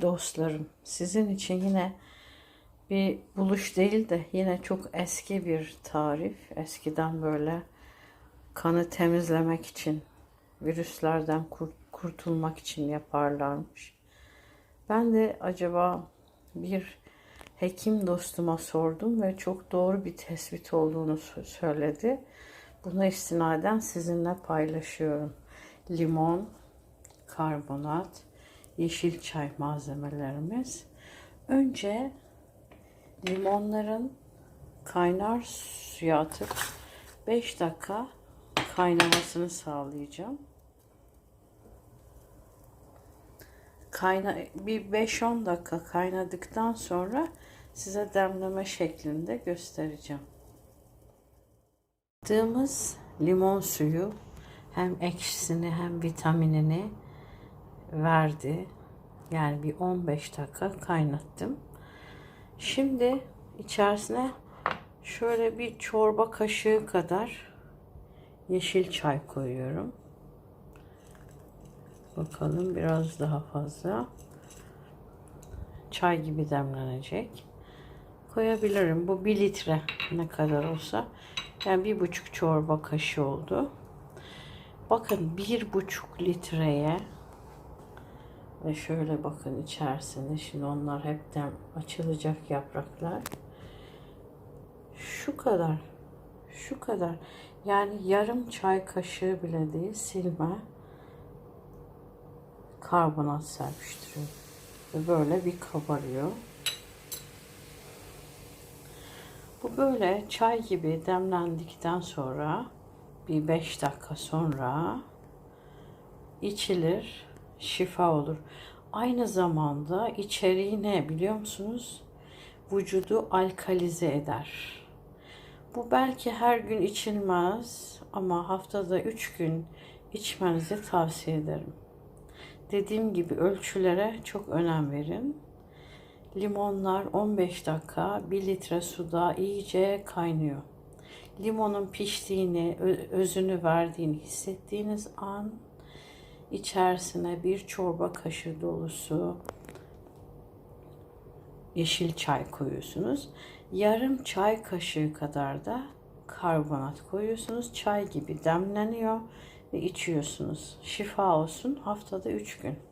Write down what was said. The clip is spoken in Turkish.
Dostlarım sizin için yine bir buluş değil de yine çok eski bir tarif. Eskiden böyle kanı temizlemek için, virüslerden kur- kurtulmak için yaparlarmış. Ben de acaba bir hekim dostuma sordum ve çok doğru bir tespit olduğunu sö- söyledi. Buna istinaden sizinle paylaşıyorum. Limon, karbonat, yeşil çay malzemelerimiz. Önce limonların kaynar suya atıp 5 dakika kaynamasını sağlayacağım. Kayna bir 5-10 dakika kaynadıktan sonra size demleme şeklinde göstereceğim. Attığımız limon suyu hem ekşisini hem vitaminini verdi. Yani bir 15 dakika kaynattım. Şimdi içerisine şöyle bir çorba kaşığı kadar yeşil çay koyuyorum. Bakalım biraz daha fazla. Çay gibi demlenecek. Koyabilirim. Bu bir litre ne kadar olsa. Yani bir buçuk çorba kaşığı oldu. Bakın bir buçuk litreye ve şöyle bakın içerisinde şimdi onlar hepten açılacak yapraklar. Şu kadar. Şu kadar. Yani yarım çay kaşığı bile değil silme karbonat serpiştiriyorum. Ve böyle bir kabarıyor. Bu böyle çay gibi demlendikten sonra bir 5 dakika sonra içilir, şifa olur. Aynı zamanda içeriği ne biliyor musunuz? Vücudu alkalize eder. Bu belki her gün içilmez ama haftada 3 gün içmenizi tavsiye ederim. Dediğim gibi ölçülere çok önem verin. Limonlar 15 dakika 1 litre suda iyice kaynıyor. Limonun piştiğini, özünü verdiğini hissettiğiniz an içerisine bir çorba kaşığı dolusu yeşil çay koyuyorsunuz. Yarım çay kaşığı kadar da karbonat koyuyorsunuz. Çay gibi demleniyor ve içiyorsunuz. Şifa olsun haftada 3 gün.